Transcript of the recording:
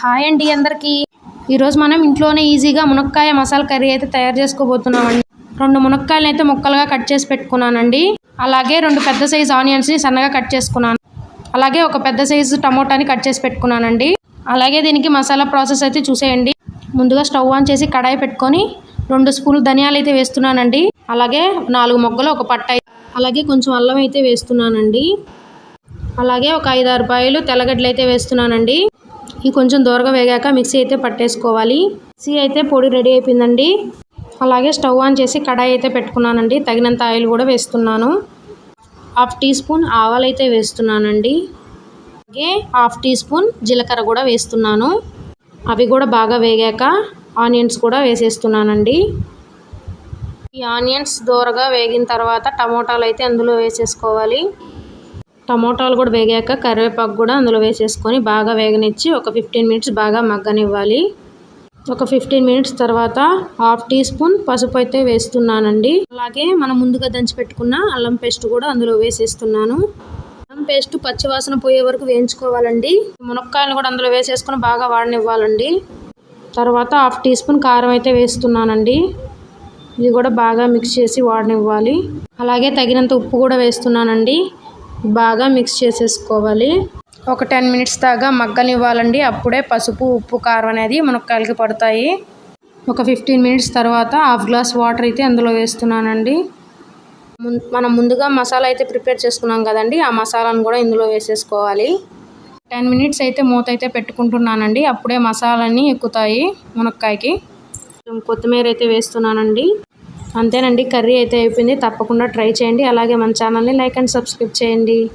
Hi అండి అందరికీ. ఈరోజు మనం ఇంట్లోనే ఈజీగా మునక్కాయ మసాలా కర్రీ అయితే తయారు చేసుకోబోతున్నామండి. రెండు మునక్కాయలు అయితే ముక్కలుగా కట్ చేసి పెట్టుకున్నానండి. అలాగే రెండు పెద్ద సైజు ఆనియన్స్ని సన్నగా కట్ చేసుకున్నాను. అలాగే ఒక పెద్ద సైజు టమోటాని కట్ చేసి పెట్టుకున్నానండి. అలాగే దీనికి మసాలా ప్రాసెస్ అయితే చూసేయండి. ముందుగా స్టవ్ ఆన్ చేసి కడాయి పెట్టుకొని రెండు స్పూన్లు ధనియాలు అయితే వేస్తున్నానండి. అలాగే నాలుగు మొగ్గలు ఒక పట్ట అలాగే కొంచెం అల్లం అయితే వేస్తున్నానండి. అలాగే ఒక ఐదు ఆరు పాయలు తెల్లగడ్డలు అయితే వేస్తున్నానండి. ఇవి కొంచెం దూరగా వేగాక మిక్సీ అయితే పట్టేసుకోవాలి. మిక్సీ అయితే పొడి రెడీ అయిపోయిందండి. అలాగే స్టవ్ ఆన్ చేసి కడాయి అయితే పెట్టుకున్నానండి. తగినంత ఆయిల్ కూడా వేస్తున్నాను. హాఫ్ టీ స్పూన్ ఆవాలు అయితే వేస్తున్నానండి. అలాగే హాఫ్ టీ స్పూన్ జీలకర్ర కూడా వేస్తున్నాను. అవి కూడా బాగా వేగాక ఆనియన్స్ కూడా వేసేస్తున్నానండి. ఈ ఆనియన్స్ దూరగా వేగిన తర్వాత టమోటాలు అయితే అందులో వేసేసుకోవాలి. టమోటాలు కూడా వేగాక కరివేపాకు కూడా అందులో వేసేసుకొని బాగా వేగనిచ్చి ఒక ఫిఫ్టీన్ మినిట్స్ బాగా మగ్గనివ్వాలి. ఒక ఫిఫ్టీన్ మినిట్స్ తర్వాత హాఫ్ టీ స్పూన్ పసుపు అయితే వేస్తున్నానండి. అలాగే మనం ముందుగా దంచి పెట్టుకున్న అల్లం పేస్ట్ కూడా అందులో వేసేస్తున్నాను. అల్లం పేస్ట్ పచ్చివాసన పోయే వరకు వేయించుకోవాలండి. మునక్కాయలు కూడా అందులో వేసేసుకొని బాగా వాడనివ్వాలండి. తర్వాత హాఫ్ టీ స్పూన్ కారం అయితే వేస్తున్నానండి. ఇది కూడా బాగా మిక్స్ చేసి వాడనివ్వాలి. అలాగే తగినంత ఉప్పు కూడా వేస్తున్నానండి. బాగా మిక్స్ చేసేసుకోవాలి. ఒక టెన్ మినిట్స్ దాకా మగ్గనివ్వాలండి. అప్పుడే పసుపు ఉప్పు కారం అనేది మునక్కాయలకి పడతాయి. ఒక ఫిఫ్టీన్ మినిట్స్ తర్వాత హాఫ్ గ్లాస్ వాటర్ అయితే అందులో వేస్తున్నానండి. మనం ముందుగా మసాలా అయితే ప్రిపేర్ చేసుకున్నాం కదండి. ఆ మసాలాను కూడా ఇందులో వేసేసుకోవాలి. టెన్ మినిట్స్ అయితే మూత అయితే పెట్టుకుంటున్నానండి. అప్పుడే మసాలాన్ని ఎక్కుతాయి మునక్కాయకి. కొంచెం కొత్తిమీర అయితే వేస్తున్నానండి. అంతేనండి. కర్రీ అయితే అయిపోయింది. తప్పకుండా ట్రై చేయండి. అలాగే మన ఛానల్ని లైక్ అండ్ సబ్స్క్రైబ్ చేయండి.